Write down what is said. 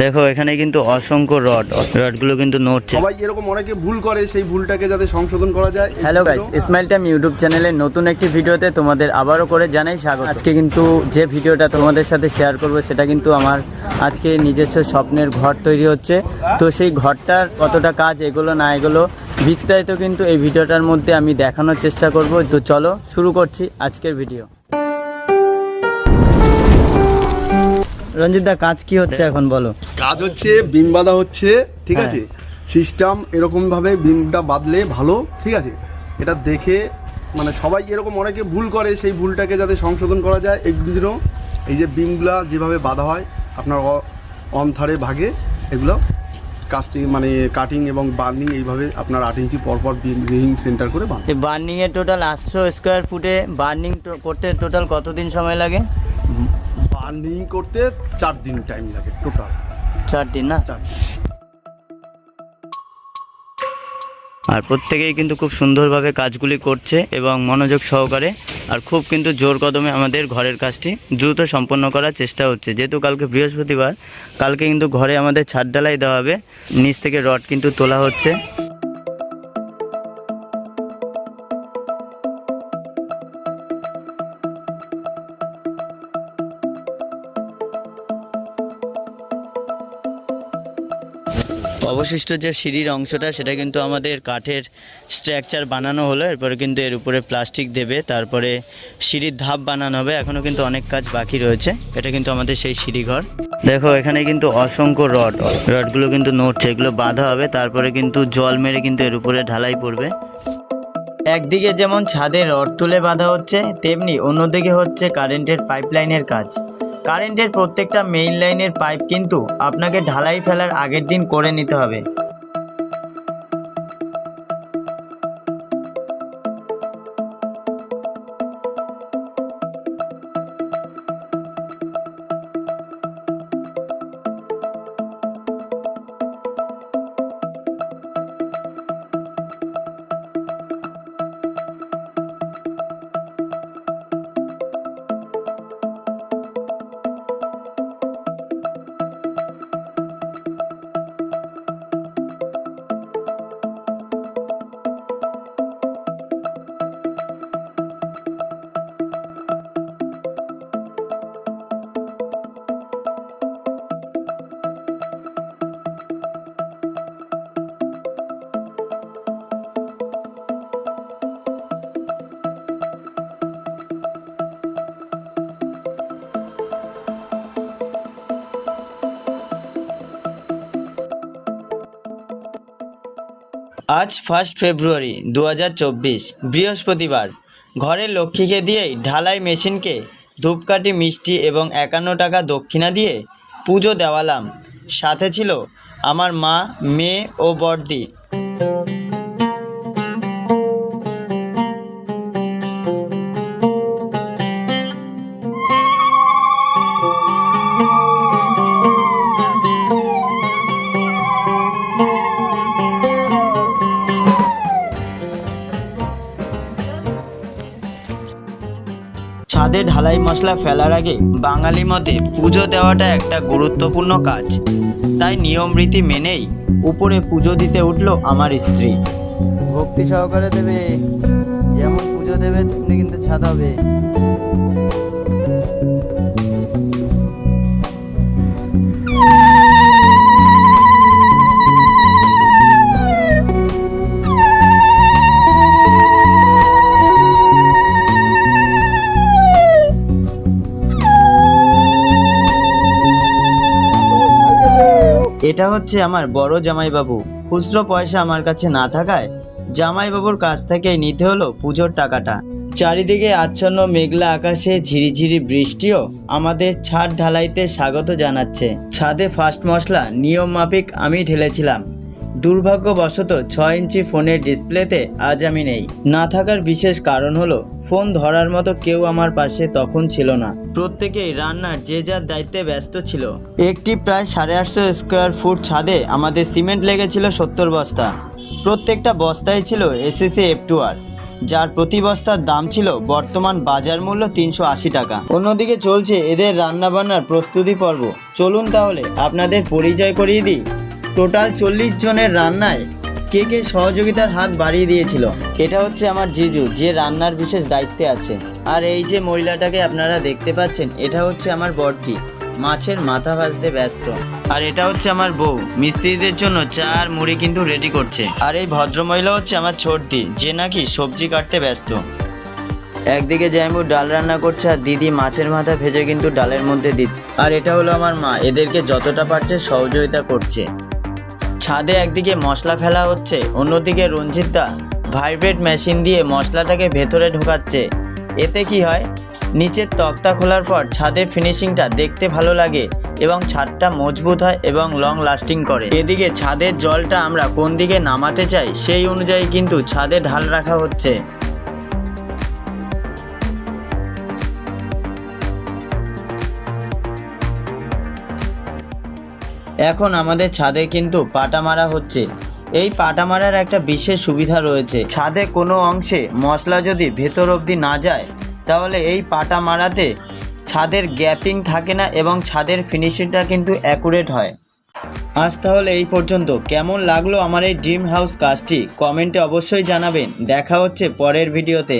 দেখো এখানে কিন্তু অসংখ্য রড। রডগুলো কিন্তু নড়ছে। সবাই এরকম অনেকে ভুল করে সেই ভুলটাকে যাতে সংশোধন করা যায়। Hello guys Ismail Time YouTube চ্যানেলের নতুন একটি ভিডিওতে তোমাদের আবারও করে জানাই স্বাগত। আজকে কিন্তু যে ভিডিওটা তোমাদের সাথে শেয়ার করব সেটা কিন্তু আমার আজকে নিজস্ব স্বপ্নের ঘর তৈরি হচ্ছে। তো সেই ঘরটার কতটা কাজ এগুলো না এগুলো বিস্তারিত কিন্তু এই ভিডিওটার মধ্যে আমি দেখানোর চেষ্টা করব। তো চলো শুরু করছি আজকের ভিডিও। রঞ্জিত দা কাজ কি হচ্ছে এখন বলো? কাজ হচ্ছে বিম বাঁধা হচ্ছে ঠিক হ্যাঁ। আছে? সিস্টেম এরকম ভাবে বিমটা বাঁধলে ভালো ঠিক আছে? এটা দেখে মানে সবাই এরকম অনেকে ভুল করে সেই ভুলটাকে যাতে সংশোধন করা যায়। জন্য এই যে বিমগুলা যেভাবে বাঁধা হয় আপনার অন ধারে ভাগে এগুলো কাস্টিং মানে কাটিং এবং বার্নিং এইভাবে আপনার আট ইঞ্চি পরপর রিং সেন্টার করে বাঁধে। এই বার্নিং এর টোটাল আটশো স্কোয়ার ফুটে বার্নিং করতে টোটাল কতদিন সময় লাগে? বার্নিং করতে চার দিন টাইম লাগে টোটাল চার দিন না? চার দিন। আর প্রত্যেকেই কিন্তু খুব সুন্দরভাবে কাজগুলি করছে এবং মনোযোগ সহকারে আর খুব কিন্তু জোর কদমে আমাদের ঘরের কাজটি দ্রুত সম্পন্ন করার চেষ্টা হচ্ছে। যেহেতু কালকে বৃহস্পতিবার কালকে কিন্তু ঘরে আমাদের ছাদ ঢালাই দেওয়া হবে নিচ থেকে রড কিন্তু তোলা হচ্ছে। অবশিষ্ট যে সিঁড়ির অংশটা, সেটা কিন্তু আমাদের কাঠের স্ট্রাকচার বানানো হলো। এরপরে কিন্তু এর উপরে প্লাস্টিক দেবে, তারপরে সিঁড়ির ধাপ বানানো হবে। এখনও কিন্তু অনেক কাজ বাকি রয়েছে। এটা কিন্তু আমাদের সেই সিঁড়ি ঘর দেখো, এখানে কিন্তু অসংখ্য রড। রডগুলো কিন্তু নড়ছে, এগুলো বাঁধা হবে। তারপরে কিন্তু জল মেরে কিন্তু এর উপরে ঢালাই পড়বে। একদিকে যেমন ছাদে রড তুলে বাঁধা হচ্ছে, তেমনি অন্যদিকে হচ্ছে কারেন্টের পাইপলাইনের কাজ। কারেন্টের প্রত্যেকটা মেইন লাইনের পাইপ কিন্তু আপনাকে ঢালাই ফেলার আগের দিন করে নিতে হবে। আজ ফার্স্ট ফেব্রুয়ারি দু হাজার চব্বিশ, বৃহস্পতিবার। ঘরে লক্ষ্মীকে দিয়েই ঢালাই মেশিনকে ধূপকাঠি, মিষ্টি এবং একান্ন টাকা দক্ষিণা দিয়ে পুজো দেওয়ালাম। সাথে ছিল আমার মা, মেয়ে ও বড়দি। ছাদে ঢালাই মশলা ফেলার আগে বাঙালি মতে পুজো দেওয়াটা একটা গুরুত্বপূর্ণ কাজ। তাই নিয়ম রীতি মেনেই উপরে পুজো দিতে উঠল আমার স্ত্রী। ভক্তি সহকারে দেবে। যেমন পুজো দেবে, তেমনি কিন্তু ছাদ হবে। এটা হচ্ছে আমার বড় জামাইবাবু। খুচরো পয়সা আমার কাছে না থাকায় জামাইবাবুর কাছ থেকে নিতে হলো পুজোর টাকাটা। চারিদিকে আচ্ছন্ন মেঘলা আকাশে ঝিরিঝিরি বৃষ্টিও আমাদের ছাদ ঢালাইতে স্বাগত জানাচ্ছে। ছাদে ফার্স্ট মশলা, নিয়ম মাফিক আমি ঢেলেছিলাম। দুর্ভাগ্যবশত ছয় ইঞ্চি ফোনের ডিসপ্লেতে আজ আমি নেই। না থাকার বিশেষ কারণ হলো, ফোন ধরার মতো কেউ আমার পাশে তখন ছিল না। প্রত্যেকেই রান্নার যে যার দায়িত্বে ব্যস্ত ছিল। একটি প্রায় সাড়ে আটশো স্কোয়ার ফুট ছাদে আমাদের সিমেন্ট লেগেছিল সত্তর বস্তা। প্রত্যেকটা বস্তায় ছিল এসএসসি এফ টু আর। যার প্রতি বস্তার দাম ছিল বর্তমান বাজার মূল্য তিনশো আশি টাকা। অন্যদিকে চলছে এদের রান্নাবান্নার প্রস্তুতি পর্ব। চলুন তাহলে আপনাদের পরিচয় করিয়ে দিই। টোটাল চল্লিশ জনের রান্নায় কে কে সহযোগিতার হাত বাড়িয়ে দিয়েছিল? এটা হচ্ছে আমার জিজু, যে রান্নার বিশেষ দায়িত্বে আছে। আর এই যে মহিলাটাকে আপনারা দেখতে পাচ্ছেন, এটা হচ্ছে আমার বর্তি মাছের মাথা ভাজতে ব্যস্ত। আর এটা হচ্ছে আমার বউ। মিস্ত্রিদের জন্য চা আর মুড়ি কিন্তু রেডি করছে। আর এই ভদ্রমহিলা হচ্ছে আমার ছোটদি, যে নাকি সবজি কাটতে ব্যস্ত। একদিকে জাইমু ডাল রান্না করছে আর দিদি মাছের মাথা ভেজে কিন্তু ডালের মধ্যে দিত। আর এটা হলো আমার মা, এদেরকে যতটা পারছে সহযোগিতা করছে। ছাদে একদিকে মশলা ফেলা হচ্ছে, অন্যদিকে রঞ্জিতদা ভাইব্রেট মেশিন দিয়ে মশলাটাকে ভেতরে ঢোকাচ্ছে। এতে কি হয়? নিচের তক্তা খোলার পর ছাদের ফিনিশিংটা দেখতে ভালো লাগে এবং ছাদটা মজবুত হয় এবং লং লাস্টিং করে। এদিকে ছাদের জলটা আমরা কোন দিকে নামাতে চাই সেই অনুযায়ী কিন্তু ছাদে ঢাল রাখা হচ্ছে। এখন আমাদের ছাদে কিন্তু পাটা মারা হচ্ছে। এই পাটা মারার একটা বিশেষ সুবিধা রয়েছে। ছাদে কোনো অংশে মশলা যদি ভেতর অবধি না যায়, তাহলে এই পাটা মারাতে ছাদের গ্যাপিং থাকে না এবং ছাদের ফিনিশিংটা কিন্তু অ্যাকুরেট হয়। আজ তাহলে এই পর্যন্ত। কেমন লাগল আমার এই ড্রিম হাউস কাজটি? কমেন্টে অবশ্যই জানাবেন। দেখা হচ্ছে পরের ভিডিওতে।